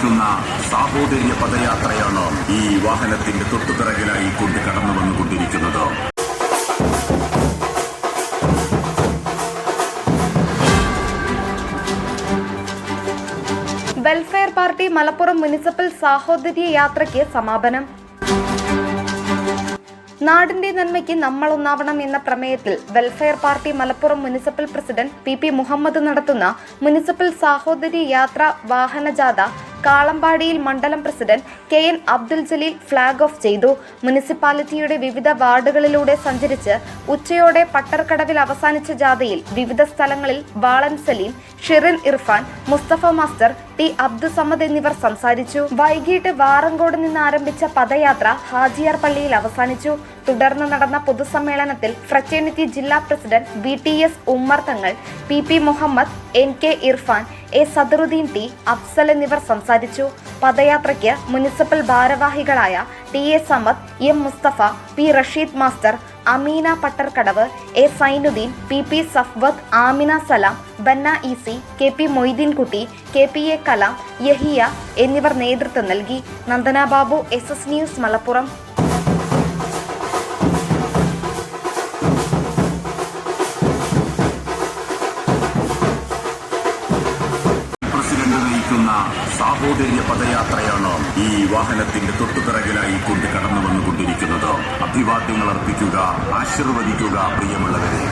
നയിക്കുന്ന സാഹോദര്യ പദയാത്രയാണ് ഈ വാഹനത്തിന്റെ തൊട്ടുപിറകിലായി കൊണ്ട് കടന്നു വന്നുകൊണ്ടിരിക്കുന്നത്. വെൽഫെയർ പാർട്ടി മലപ്പുറം മുനിസിപ്പൽ സാഹോദര്യ യാത്രയ്ക്ക് സമാപനം. നാടിന്റെ നന്മയ്ക്ക് നമ്മൾ ഒന്നാവണം എന്ന പ്രമേയത്തിൽ Welfare Party Malappuram municipal president P P Muhammad നടത്തുന്ന മുനിസിപ്പൽ സാഹോദര്യ യാത്ര വാഹനജാഥ കാളമ്പാടിയിൽ മണ്ഡലം president K N Abdul Jaleel flag off ചെയ്തു. മുനിസിപ്പാലിറ്റിയുടെ വിവിധ വാർഡുകളിലൂടെ സഞ്ചരിച്ച് ഉച്ചയോടെ പട്ടർക്കടവിൽ അവസാനിച്ച ജാഥയിൽ വിവിധ സ്ഥലങ്ങളിൽ വാളൻ സലീം ഷിറിൻ ഇർഫാൻ മുസ്തഫ മാസ്റ്റർ ടി അബ്ദുസമദ് എന്നിവർ സംസാരിച്ചു. വൈകിട്ട് വാറങ്കോട് നിന്ന് ആരംഭിച്ച പദയാത്ര ഹാജിയാർ പള്ളിയിൽ അവസാനിച്ചു. തുടർന്ന് നടന്ന പൊതുസമ്മേളനത്തിൽ ഫ്രറ്റേണിറ്റി ജില്ലാ president V T S Ummer Thangal P P Muhammad N K Irfan A Sadaruddeen T Afsal എന്നിവർ സംസാരിച്ചു. പദയാത്രയ്ക്ക് മുനിസിപ്പൽ ഭാരവാഹികളായ T A Samad M Mustafa P Rasheed master Ameena Pattarkadavu A Sainudheen P P Safwath Amina Salam Banna EC K P Moideenkutty K P A Kalam Yahiya എന്നിവർ നേതൃത്വം നൽകി. Nandana Babu S S news Malappuram. President സാഹോദര്യ പദയാത്രയാണ് ഈ വാഹനത്തിന്റെ തൊട്ടുപിറകിലായി കൊണ്ട് കടന്നു വന്നുകൊണ്ടിരിക്കുന്നത്. അഭിവാദ്യങ്ങൾ അർപ്പിക്കുക ആശീർവദിക്കുക പ്രിയമുള്ളവരെ.